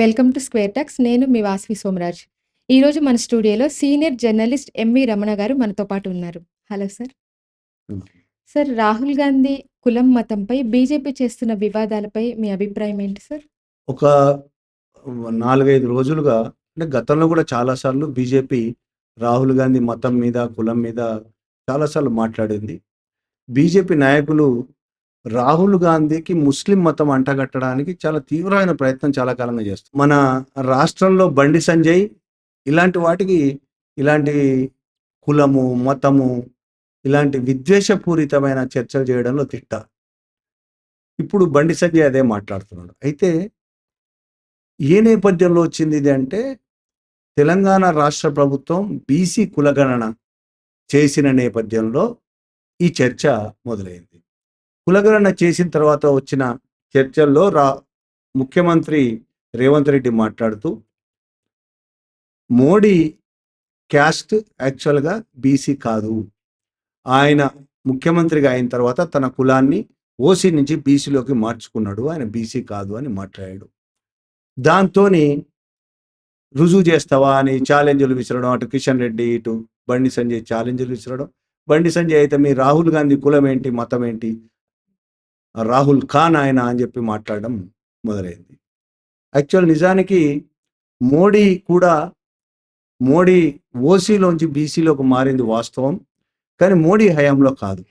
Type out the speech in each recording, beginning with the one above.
Welcome to square talks. నేను మీ వాసవి సోమరాజ్. ఈరోజు మన స్టూడియోలో సీనియర్ జర్నలిస్ట్ ఎంవి రమణ గారు మనతో పాటు ఉన్నారు. Hello sir. Sir Rahul Gandhi కులం మతంపై బీజేపీ చేస్తున్న వివాదాలపై మీ అభిప్రాయం ఏంటి సార్? ఒక నాలుగైదు రోజులుగా అంటే గతంలో కూడా చాలాసార్లు బీజేపీ రాహుల్ గాంధీ మతం మీద కులం మీద చాలాసార్లు మాట్లాడింది. బీజేపీ నాయకులు రాహుల్ గాంధీకి ముస్లిం మతం అంటగట్టడానికి చాలా తీవ్రమైన ప్రయత్నం చాలా కాలంగా చేస్తారు మన రాష్ట్రంలో బండి సంజయ్ ఇలాంటి వాటికి ఇలాంటి కులము మతము ఇలాంటి విద్వేషపూరితమైన చర్చలు చేయడంలో తిట్ట. ఇప్పుడు బండి సంజయ్ అదే మాట్లాడుతున్నాడు. అయితే ఏ నేపథ్యంలో వచ్చింది ఇది అంటే తెలంగాణ రాష్ట్ర ప్రభుత్వం బీసీ కులగణన చేసిన నేపథ్యంలో ఈ చర్చ మొదలైంది. కులగణన చేసిన తర్వాత వచ్చిన చర్చల్లో రా ముఖ్యమంత్రి రేవంత్ రెడ్డి మాట్లాడుతూ మోడీ క్యాస్ట్ యాక్చువల్గా బీసీ కాదు. ఆయన ముఖ్యమంత్రిగా అయిన తర్వాత తన కులాన్ని ఓసీ నుంచి బీసీలోకి మార్చుకున్నాడు. ఆయన బీసీ కాదు అని మాట్లాడాడు. దాంతోని రుజువు చేస్తావా అని ఛాలెంజ్లు విసరడం అటు కిషన్ రెడ్డి ఇటు బండి సంజయ్ ఛాలెంజ్లు విసరడం. బండి సంజయ్ అయితే మీ రాహుల్ గాంధీ కులం ఏంటి మతం ఏంటి రాహుల్ ఖాన్ ఆయన అని చెప్పి మాట్లాడడం మొదలైంది. యాక్చువల్ నిజానికి మోడీ కూడా మోడీ ఓసీలోంచి బీసీలోకి మారింది వాస్తవం కానీ మోడీ హయాంలో కాదు.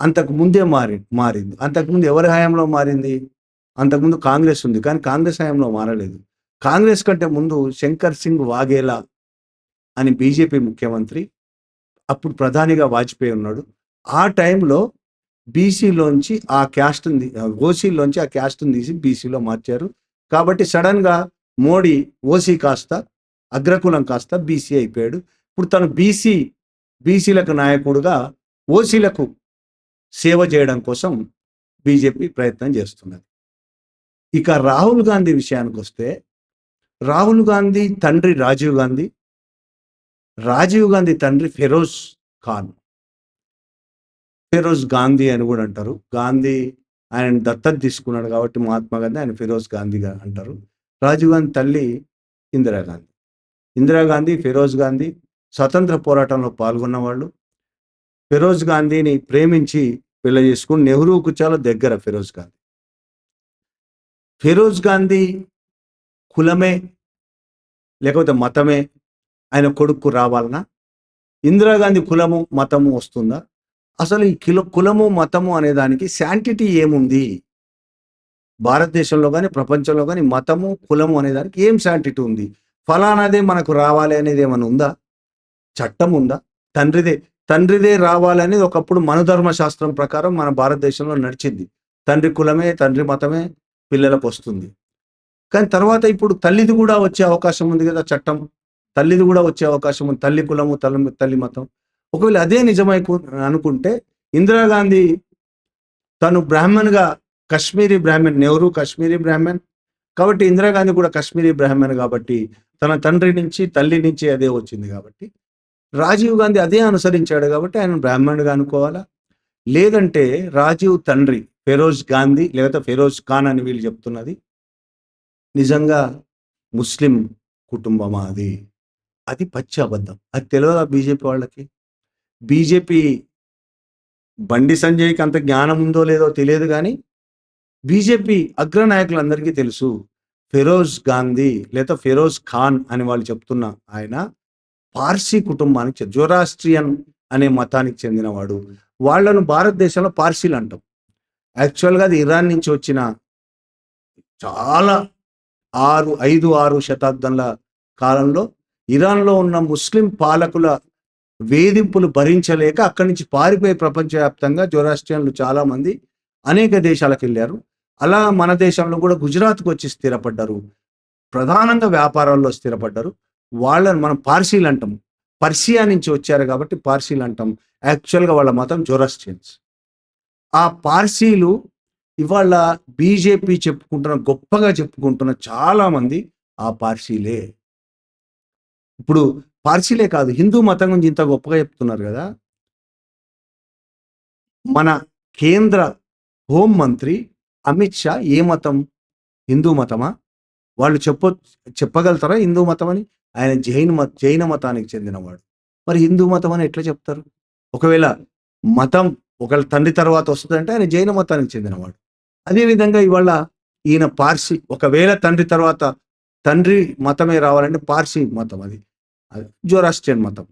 అంతకు ముందే మారి మారింది. అంతకుముందు ఎవరి హయాంలో మారింది? అంతకుముందు కాంగ్రెస్ ఉంది కానీ కాంగ్రెస్ హయాంలో మారలేదు. కాంగ్రెస్ కంటే ముందు శంకర్ సింగ్ వాఘేలా అని బీజేపీ ముఖ్యమంత్రి అప్పుడు ప్రధానిగా వాజ్పేయి ఉన్నాడు. ఆ టైంలో బీసీలోంచి ఆ క్యాస్ట్ని ఓసీలోంచి ఆ క్యాస్ట్ని తీసి బీసీలో మార్చారు. కాబట్టి సడన్గా మోడీ ఓసీ కాస్త అగ్రకులం కాస్త బీసీ అయిపోయాడు. ఇప్పుడు తను బీసీ బీసీలకు నాయకుడుగా ఓసీలకు సేవ చేయడం కోసం బీజేపీ ప్రయత్నం చేస్తున్నది. ఇక రాహుల్ గాంధీ విషయానికి వస్తే రాహుల్ గాంధీ తండ్రి రాజీవ్ గాంధీ రాజీవ్ గాంధీ తండ్రి ఫెరోజ్ ఖాన్. ఫిరోజ్ గాంధీ అని కూడా అంటారు. గాంధీ ఆయన దత్తత తీసుకున్నాడు కాబట్టి మహాత్మా గాంధీ ఆయన ఫిరోజ్ గాంధీగా అంటారు. రాజీవ్ గాంధీ తల్లి ఇందిరాగాంధీ ఇందిరాగాంధీ ఫిరోజ్ గాంధీ స్వతంత్ర పోరాటంలో పాల్గొన్న వాళ్ళు. ఫిరోజ్ గాంధీని ప్రేమించి పెళ్ళి చేసుకుని నెహ్రూకు చాలా దగ్గర ఫిరోజ్ గాంధీ. ఫిరోజ్ గాంధీ కులమే లేకపోతే మతమే. ఆయన కొడుకు రావాలనా? ఇందిరాగాంధీ కులము మతము వస్తుందా? అసలు ఈ కిలో కులము మతము అనే దానికి శాంటిటీ ఏముంది? భారతదేశంలో కానీ ప్రపంచంలో కానీ మతము కులము అనే దానికి ఏం శాంటిటీ ఉంది? ఫలానాదే మనకు రావాలి అనేది ఏమైనా ఉందా? చట్టం ఉందా? తండ్రిదే తండ్రిదే రావాలనేది ఒకప్పుడు మనుధర్మ శాస్త్రం ప్రకారం మన భారతదేశంలో నడిచింది. తండ్రి కులమే తండ్రి మతమే పిల్లలకు వస్తుంది. కానీ తర్వాత ఇప్పుడు తల్లిది కూడా వచ్చే అవకాశం ఉంది కదా చట్టం. తల్లిది కూడా వచ్చే అవకాశం ఉంది. తల్లి కులము తల్లి తల్లి మతం. ఒకవేళ అదే నిజమై అనుకుంటే ఇందిరాగాంధీ తను బ్రాహ్మణ్గా కశ్మీరీ బ్రాహ్మణ్ నెహ్రూ కశ్మీరీ బ్రాహ్మణ్ కాబట్టి ఇందిరాగాంధీ కూడా కశ్మీరీ బ్రాహ్మణ్ కాబట్టి తన తండ్రి నుంచి తల్లి నుంచి అదే వచ్చింది కాబట్టి. రాజీవ్ గాంధీ అదే అనుసరించాడు కాబట్టి ఆయన బ్రాహ్మణుడుగా అనుకోవాలా? లేదంటే రాజీవ్ తండ్రి ఫెరోజ్ గాంధీ లేకపోతే ఫెరోజ్ ఖాన్ అని వీళ్ళు చెప్తున్నది నిజంగా ముస్లిం కుటుంబమా అది. అది పచ్చి అబద్ధం. అది తెలియదా బీజేపీ వాళ్ళకి? బీజేపీ బండి సంజయ్కి అంత జ్ఞానం ఉందో లేదో తెలియదు కానీ బీజేపీ అగ్రనాయకులందరికీ తెలుసు. ఫెరోజ్ గాంధీ లేదా ఫెరోజ్ ఖాన్ అని వాళ్ళు చెప్తున్న ఆయన పార్సీ కుటుంబానికి జోరాస్ట్రియన్ జొరాస్ట్రియన్ అనే మతానికి చెందినవాడు. వాళ్ళను భారతదేశంలో పార్సీలు అంటాం. యాక్చువల్గా అది ఇరాన్ నుంచి వచ్చిన చాలా ఆరు ఐదు ఆరు శతాబ్దంల కాలంలో ఇరాన్లో ఉన్న ముస్లిం పాలకుల వేధింపులు భరించలేక అక్కడి నుంచి పారిపోయి ప్రపంచవ్యాప్తంగా జొరాస్ట్రియన్లు చాలామంది అనేక దేశాలకు వెళ్ళారు. అలా మన దేశంలో కూడా గుజరాత్కు వచ్చి స్థిరపడ్డారు. ప్రధానంగా వ్యాపారాల్లో స్థిరపడ్డారు. వాళ్ళని మనం పార్సీలు అంటాం. పర్షియా నుంచి వచ్చారు కాబట్టి పార్సీలు అంటాం. యాక్చువల్గా వాళ్ళ మతం జొరాస్ట్రియన్స్. ఆ పార్సీలు ఇవాళ బీజేపీ చెప్పుకుంటున్న గొప్పగా చెప్పుకుంటున్న చాలామంది ఆ పార్సీలే. ఇప్పుడు పార్సీలే కాదు. హిందూ మతం గురించి ఇంత గొప్పగా చెప్తున్నారు కదా. మన కేంద్ర హోం మంత్రి అమిత్ షా ఏ మతం? హిందూ మతమా? వాళ్ళు చెప్ప చెప్పగలుగుతారా హిందూ మతం అని ఆయన జైన మత జైన మతానికి చెందినవాడు. మరి హిందూ మతం అని ఎట్లా చెప్తారు? ఒకవేళ మతం ఒకవేళ తండ్రి తర్వాత వస్తుందంటే ఆయన జైన మతానికి చెందినవాడు. అదేవిధంగా ఇవాళ ఈయన పార్సీ ఒకవేళ తండ్రి తర్వాత తండ్రి మతమే రావాలంటే పార్సీ మతం అది. జోరాస్ట్రియన్ మతం.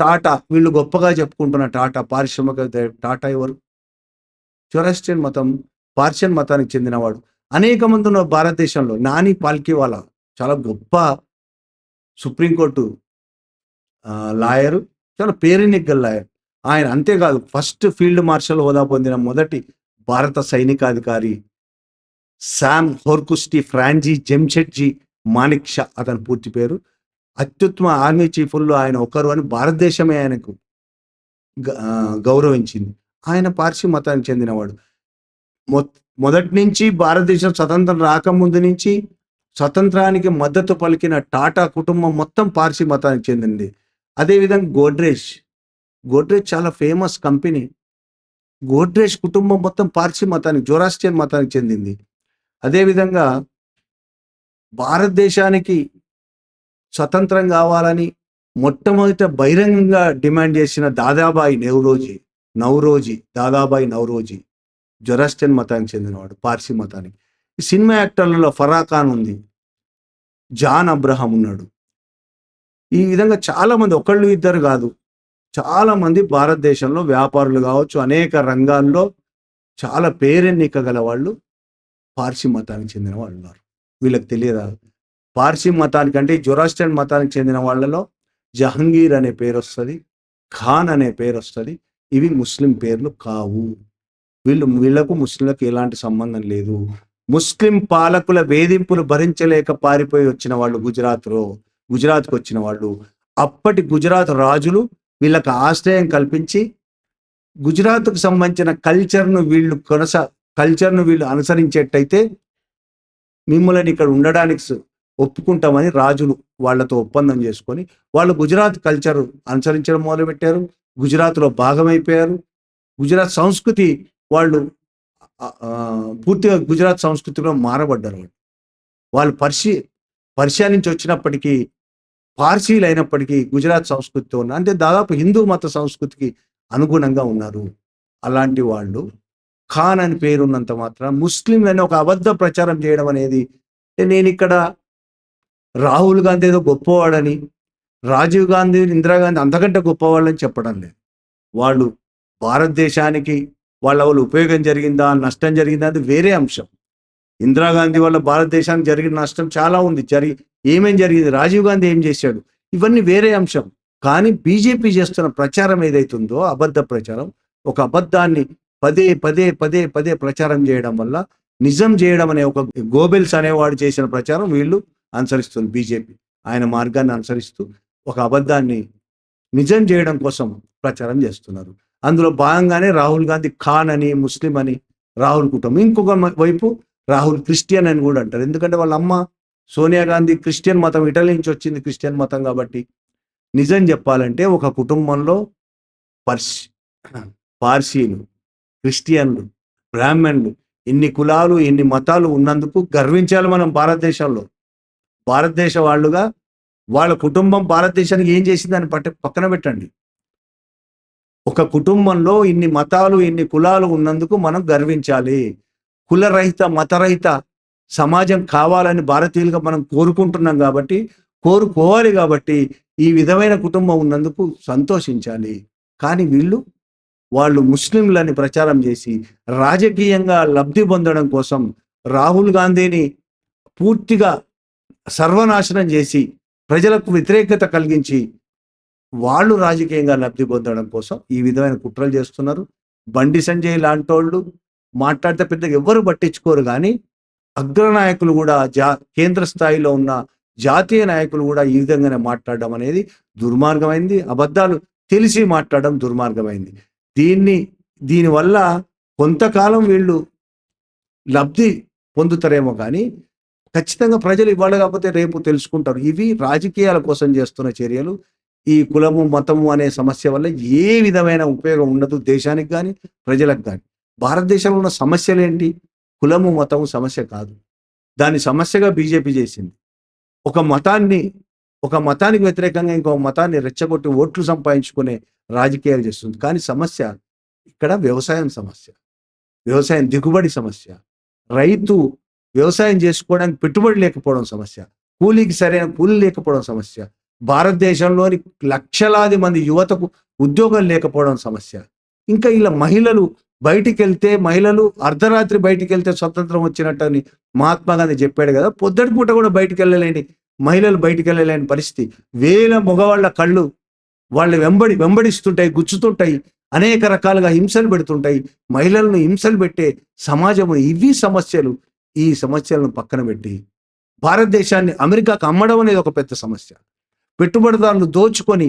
టాటా వీళ్ళు గొప్పగా చెప్పుకుంటున్న టాటా పారిశ్రామిక టాటా ఎవరు? జోరాస్ట్రియన్ మతం పార్షియన్ మతానికి చెందినవాడు. అనేక మంది ఉన్న భారతదేశంలో నాని పాల్కివాలా చాలా గొప్ప సుప్రీంకోర్టు లాయరు చాలా పేరెనిగ్గల లాయర్. ఆయన అంతేకాదు ఫస్ట్ ఫీల్డ్ మార్షల్ హోదా పొందిన మొదటి భారత సైనికాధికారి శామ్ హోర్కుస్టి ఫ్రాంజీ జెమ్షెడ్జీ మానిక్ షా అతని పూర్తి పేరు. అత్యుత్తమ ఆర్మీ చీఫుల్లో ఆయన ఒకరు అని భారతదేశమే ఆయనకు గ- గౌరవించింది. ఆయన పార్సీ మతానికి చెందినవాడు. మొ- మొదటి నుంచి భారతదేశం స్వతంత్రం రాకముందు నుంచి స్వతంత్రానికి మద్దతు పలికిన టాటా కుటుంబం మొత్తం పార్సీ మతానికి చెందింది. అదేవిధంగా గోడ్రేజ్. గోడ్రేజ్ చాలా ఫేమస్ కంపెనీ. గోడ్రేజ్ కుటుంబం మొత్తం పార్సీ మతానికి జోరాస్టియన్ మతానికి చెందింది. అదేవిధంగా భారతదేశానికి స్వతంత్రం కావాలని మొట్టమొదట బహిరంగంగా డిమాండ్ చేసిన దాదాబాయి నెహ్రోజీ నౌరోజీ దాదాబాయి నౌరోజీ జొరాస్టియన్ మతానికి చెందినవాడు పార్సీ మతానికి. ఈ సినిమా యాక్టర్లలో ఫరా ఖాన్ ఉంది జాన్ అబ్రహం ఉన్నాడు. ఈ విధంగా చాలామంది ఒకళ్ళు ఇద్దరు కాదు చాలామంది భారతదేశంలో వ్యాపారులు కావచ్చు అనేక రంగాల్లో చాలా పేరెన్నిక గల వాళ్ళు పార్సీ మతానికి చెందిన వాళ్ళు ఉన్నారు. వీళ్ళకి తెలియదా? పార్సీ మతానికి అంటే జొరాస్టియన్ మతానికి చెందిన వాళ్ళలో జహంగీర్ అనే పేరు వస్తుంది ఖాన్ అనే పేరు వస్తుంది ఇవి ముస్లిం పేర్లు కావు. వీళ్ళు వీళ్ళకు ముస్లింలకు ఎలాంటి సంబంధం లేదు. ముస్లిం పాలకుల వేధింపులు భరించలేక పారిపోయి వచ్చిన వాళ్ళు గుజరాత్లో గుజరాత్కు వచ్చిన వాళ్ళు. అప్పటి గుజరాత్ రాజులు వీళ్ళకి ఆశ్రయం కల్పించి గుజరాత్కు సంబంధించిన కల్చర్ను వీళ్ళు కొనసా కల్చర్ను వీళ్ళు అనుసరించేటైతే మిమ్మల్ని ఇక్కడ ఉండడానికి ఒప్పుకుంటామని రాజులు వాళ్ళతో ఒప్పందం చేసుకొని వాళ్ళు గుజరాత్ కల్చర్ అనుసరించడం మొదలుపెట్టారు. గుజరాత్లో భాగమైపోయారు. గుజరాత్ సంస్కృతి వాళ్ళు పూర్తిగా గుజరాత్ సంస్కృతిలో మారబడ్డారు వాళ్ళు. వాళ్ళు పర్షి పర్షియా నుంచి వచ్చినప్పటికీ పార్సీలు అయినప్పటికీ గుజరాత్ సంస్కృతితో ఉన్న అంటే దాదాపు హిందూ మత సంస్కృతికి అనుగుణంగా ఉన్నారు. అలాంటి వాళ్ళు ఖాన్ అని పేరున్నంత మాత్రం ముస్లింలని ఒక అబద్ధ ప్రచారం చేయడం అనేది నేను ఇక్కడ రాహుల్ గాంధీ ఏదో గొప్పవాడని రాజీవ్ గాంధీ ఇందిరాగాంధీ అంతకంటే గొప్పవాళ్ళని చెప్పడం లేదు. వాళ్ళు భారతదేశానికి వాళ్ళ వల్ల ఉపయోగం జరిగిందా నష్టం జరిగిందా అది వేరే అంశం. ఇందిరాగాంధీ వల్ల భారతదేశానికి జరిగిన నష్టం చాలా ఉంది. జరిగి ఏమేం జరిగింది రాజీవ్ గాంధీ ఏం చేశాడు ఇవన్నీ వేరే అంశం. కానీ బీజేపీ చేస్తున్న ప్రచారం ఏదైతుందో అబద్ధ ప్రచారం ఒక అబద్ధాన్ని పదే పదే పదే పదే ప్రచారం చేయడం వల్ల నిజం చేయడం అనే ఒక గోబెల్స్ అనేవాడు చేసిన ప్రచారం వీళ్ళు అనుసరిస్తుంది బీజేపీ. ఆయన మార్గాన్ని అనుసరిస్తూ ఒక అబద్ధాన్ని నిజం చేయడం కోసం ప్రచారం చేస్తున్నారు. అందులో భాగంగానే రాహుల్ గాంధీ ఖాన్ అని ముస్లిం అని రాహుల్ కుటుంబం. ఇంకొక వైపు రాహుల్ క్రిస్టియన్ అని కూడా అంటారు. ఎందుకంటే వాళ్ళ అమ్మ సోనియా గాంధీ క్రిస్టియన్ మతం ఇటలీ నుంచి వచ్చింది క్రిస్టియన్ మతం కాబట్టి నిజం చెప్పాలంటే ఒక కుటుంబంలో పర్సి పార్సీలు క్రిస్టియన్లు బ్రాహ్మణులు ఇన్ని కులాలు ఇన్ని మతాలు ఉన్నందుకు గర్వించాలి మనం భారతదేశంలో. భారతదేశ వాళ్ళుగా వాళ్ళ కుటుంబం భారతదేశానికి ఏం చేసిందని పట్ట పక్కన పెట్టండి. ఒక కుటుంబంలో ఇన్ని మతాలు ఇన్ని కులాలు ఉన్నందుకు మనం గర్వించాలి. కులరహిత మతరహిత సమాజం కావాలని భారతీయులుగా మనం కోరుకుంటున్నాం కాబట్టి కోరుకోవాలి కాబట్టి ఈ విధమైన కుటుంబం ఉన్నందుకు సంతోషించాలి. కానీ వీళ్ళు వాళ్ళు ముస్లింలని ప్రచారం చేసి రాజకీయంగా లబ్ధి పొందడం కోసం రాహుల్ గాంధీని పూర్తిగా సర్వనాశనం చేసి ప్రజలకు వ్యతిరేకత కలిగించి వాళ్ళు రాజకీయంగా లబ్ధి పొందడం కోసం ఈ విధమైన కుట్రలు చేస్తున్నారు. బండి సంజయ్ లాంటి వాళ్ళు మాట్లాడితే పెద్దగా ఎవ్వరు పట్టించుకోరు కానీ అగ్రనాయకులు కూడా జా కేంద్ర స్థాయిలో ఉన్న జాతీయ నాయకులు కూడా ఈ విధంగానే మాట్లాడడం అనేది దుర్మార్గమైంది. అబద్ధాలు తెలిసి మాట్లాడడం దుర్మార్గమైంది. దీన్ని దీనివల్ల కొంతకాలం వీళ్ళు లబ్ధి పొందుతారేమో కానీ ఖచ్చితంగా ప్రజలు ఇవాళ కాకపోతే రేపు తెలుసుకుంటారు. ఇవి రాజకీయాల కోసం చేస్తున్న చర్యలు. ఈ కులము మతము అనే సమస్య వల్ల ఏ విధమైన ఉపయోగం ఉండదు దేశానికి కానీ ప్రజలకు కానీ భారతదేశంలో ఉన్న సమస్యలు ఏంటి? కులము మతము సమస్య కాదు. దాని సమస్యగా బీజేపీ చేసింది. ఒక మతాన్ని ఒక మతానికి వ్యతిరేకంగా ఇంకో మతాన్ని రెచ్చగొట్టి ఓట్లు సంపాదించుకునే రాజకీయాలు చేస్తుంది. కానీ సమస్య ఇక్కడ వ్యవసాయం సమస్య. వ్యవసాయం దిగుబడి సమస్య. రైతు వ్యవసాయం చేసుకోవడానికి పెట్టుబడి లేకపోవడం సమస్య కూలీకి సరైన కూలీ లేకపోవడం సమస్య భారతదేశంలోని లక్షలాది మంది యువతకు ఉద్యోగం లేకపోవడం సమస్య. ఇంకా ఇలా మహిళలు బయటికి వెళ్తే మహిళలు అర్ధరాత్రి బయటికి వెళ్తే స్వతంత్రం వచ్చినట్టని మహాత్మా గాంధీ చెప్పాడు కదా పొద్దుటి పూట కూడా బయటికి వెళ్ళలేని మహిళలు బయటికి వెళ్ళలేని పరిస్థితి. వేల మగవాళ్ళ కళ్ళు వాళ్ళు వెంబడి వెంబడిస్తుంటాయి గుచ్చుతుంటాయి అనేక రకాలుగా హింసలు పెడుతుంటాయి. మహిళలను హింసలు పెట్టే సమాజము ఇవి సమస్యలు. ఈ సమస్యలను పక్కన పెట్టి భారతదేశాన్ని అమెరికాకు అమ్మడం అనేది ఒక పెద్ద సమస్య. పెట్టుబడిదారులు దోచుకొని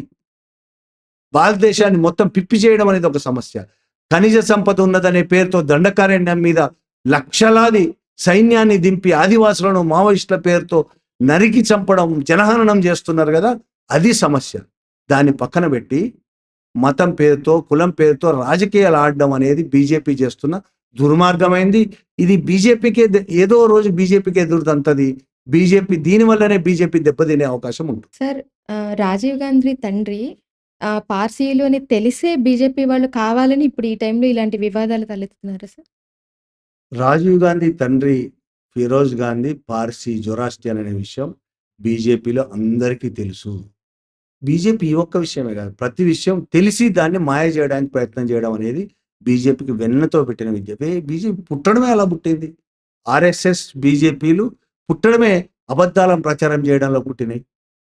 భారతదేశాన్ని మొత్తం పిప్పి చేయడం అనేది ఒక సమస్య. ఖనిజ సంపద ఉన్నదనే పేరుతో దండకారణ్యం మీద లక్షలాది సైన్యాన్ని దింపి ఆదివాసులను మావోయిస్టుల పేరుతో నరికి చంపడం జనహననం చేస్తున్నారు కదా అది సమస్య. దాన్ని పక్కన పెట్టి మతం పేరుతో కులం పేరుతో రాజకీయాలు ఆడడం అనేది బీజేపీ చేస్తున్న దుర్మార్గమైంది. ఇది బీజేపీకే ఏదో రోజు బీజేపీకి ఎదురుదంతది బీజేపీ దీని వల్లనే బీజేపీ దెబ్బతినే అవకాశం ఉంటుంది. సార్ రాజీవ్ గాంధీ తండ్రి పార్సీలు అని తెలిసే బీజేపీ వాళ్ళు కావాలని ఇప్పుడు ఈ టైంలో ఇలాంటి వివాదాలు తలెత్తుతున్నారా సార్? రాజీవ్ గాంధీ తండ్రి ఫిరోజ్ గాంధీ పార్సీ జొరాస్టియన్ అనే విషయం బీజేపీలో అందరికీ తెలుసు. బీజేపీ ఈ ఒక్క విషయమే కాదు ప్రతి విషయం తెలిసి దాన్ని మాయ చేయడానికి ప్రయత్నం చేయడం అనేది బీజేపీకి వెన్నతో పెట్టిన విద్య బీజేపీ పుట్టడమే అలా పుట్టింది. ఆర్ఎస్ఎస్ బీజేపీలు పుట్టడమే అబద్ధాలను ప్రచారం చేయడంలో పుట్టినాయి.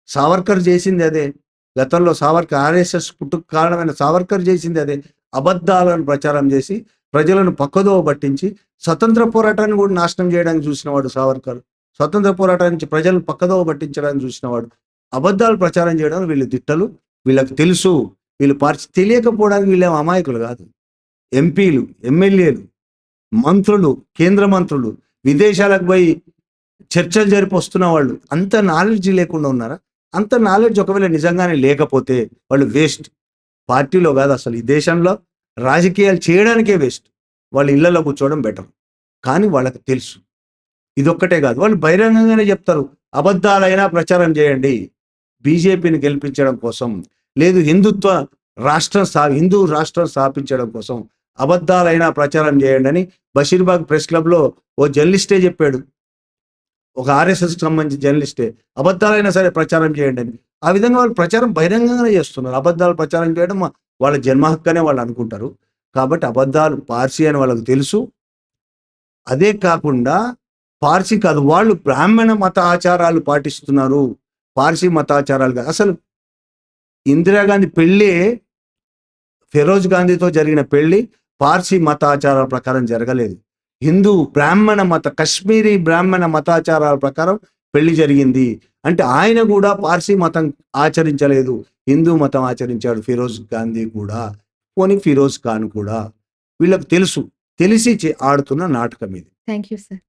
సావర్కర్ చేసింది అదే. గతంలో సావర్కర్ ఆర్ఎస్ఎస్ పుట్టుకు కారణమైన సావర్కర్ చేసింది అదే. అబద్ధాలను ప్రచారం చేసి ప్రజలను పక్కదోవ పట్టించి స్వతంత్ర పోరాటాన్ని కూడా నాశనం చేయడానికి చూసినవాడు సావర్కర్. స్వతంత్ర పోరాటం నుంచి ప్రజలను పక్కదోవ పట్టించడానికి చూసినవాడు అబద్ధాలు ప్రచారం చేయడం వీళ్ళు దిట్టలు వీళ్ళకి తెలుసు. వీళ్ళు పార్టీ తెలియకపోవడానికి వీళ్ళేం అమాయకులు కాదు. ఎంపీలు ఎమ్మెల్యేలు మంత్రులు కేంద్ర మంత్రులు విదేశాలకు పోయి చర్చలు జరిపి వస్తున్న వాళ్ళు అంత నాలెడ్జ్ లేకుండా ఉన్నారా? అంత నాలెడ్జ్ ఒకవేళ నిజంగానే లేకపోతే వాళ్ళు వేస్ట్. పార్టీలో కాదు అసలు. ఈ దేశంలో రాజకీయాలు చేయడానికే వేస్ట్. వాళ్ళు ఇళ్ళలో కూర్చోవడం బెటర్. కానీ వాళ్ళకి తెలుసు. ఇదొక్కటే కాదు. వాళ్ళు బహిరంగంగానే చెప్తారు. అబద్ధాలైనా ప్రచారం చేయండి. బీజేపీని గెలిపించడం కోసం లేదు హిందుత్వ రాష్ట్రం స్థా హిందూ రాష్ట్రం స్థాపించడం కోసం అబద్ధాలైనా ప్రచారం చేయండి అని బషీర్బాగ్ ప్రెస్ క్లబ్లో ఓ జర్నలిస్టే చెప్పాడు. ఒక ఆర్ఎస్ఎస్కి సంబంధించిన జర్నలిస్టే అబద్ధాలైనా సరే ప్రచారం చేయండి అని ఆ విధంగా వాళ్ళు ప్రచారం బహిరంగంగానే చేస్తున్నారు. అబద్ధాలు ప్రచారం చేయడం వాళ్ళ జన్మ హక్కనే వాళ్ళు అనుకుంటారు. కాబట్టి అబద్ధాలు పార్సీ అని వాళ్ళకి తెలుసు. అదే కాకుండా పార్సీ కాదు వాళ్ళు బ్రాహ్మణ మత ఆచారాలు పాటిస్తున్నారు. పార్సీ మత ఆచారాలు కాదు. అసలు ఇందిరాగాంధీ పెళ్ళి ఫిరోజ్ గాంధీతో జరిగిన పెళ్ళి పార్సీ మతాచారాల ప్రకారం జరగలేదు. హిందూ బ్రాహ్మణ మత కశ్మీరీ బ్రాహ్మణ మతాచారాల ప్రకారం పెళ్ళి జరిగింది. అంటే ఆయన కూడా పార్సీ మతం ఆచరించలేదు. హిందూ మతం ఆచరించాడు ఫిరోజ్ గాంధీ కూడా పోనీ ఫిరోజ్ ఖాన్ కూడా. వీళ్ళకి తెలుసు. తెలిసి ఆడుతున్న నాటకం ఇది. Thank you sir.